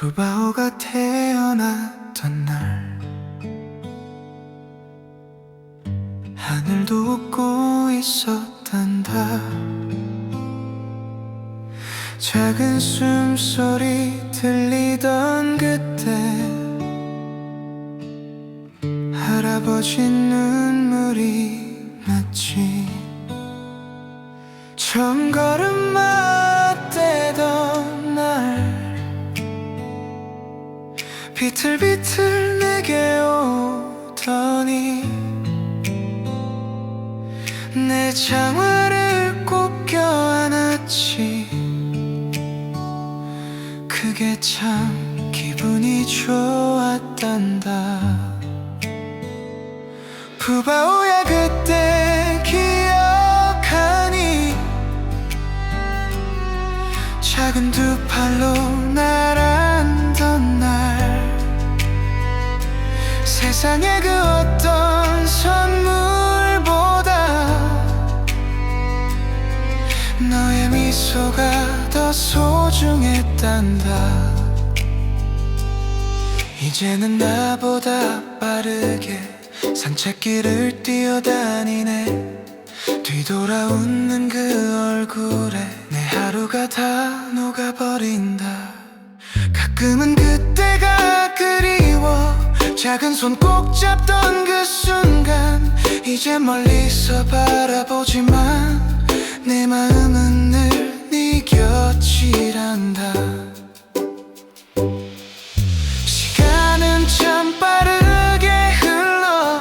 푸바오가 태어났던 날. 하늘도 웃고 있었단다 작은 숨소리 들리던 그때. 할아버지 눈물이 났지 처음 걸음 비틀비틀 내게 오더니 내 장화를 꼭 껴안았지. 그게 참 기분이 좋았단다. 푸바오야 그때 기억하니? 작은 두 팔로 날 세상의 그 어떤 선물보다 너의 미소가 더 소중했단다. 이제는 나보다 빠르게 산책길을 뛰어다니네. 뒤돌아 웃는 그 얼굴에 내 하루가 다 녹아버린다. 가끔은 그때가 작은 손 꼭 잡던 그 순간 이제 멀리서 바라보지만 내 마음은 늘 네 곁이란다. 시간은 참 빠르게 흘러.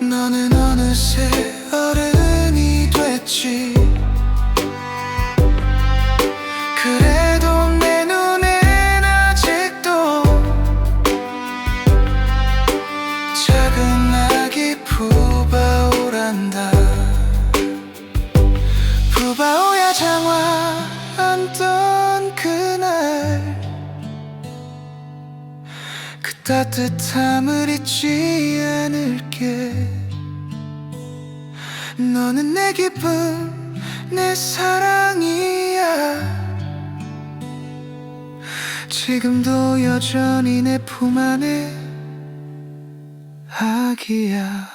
너는 어느새 어른이 됐지 푸바오야 장화 안던 그날 그 따뜻함을 잊지 않을게. 너는 내 기쁨 내 사랑이야. 지금도 여전히 내 품 안에 아기야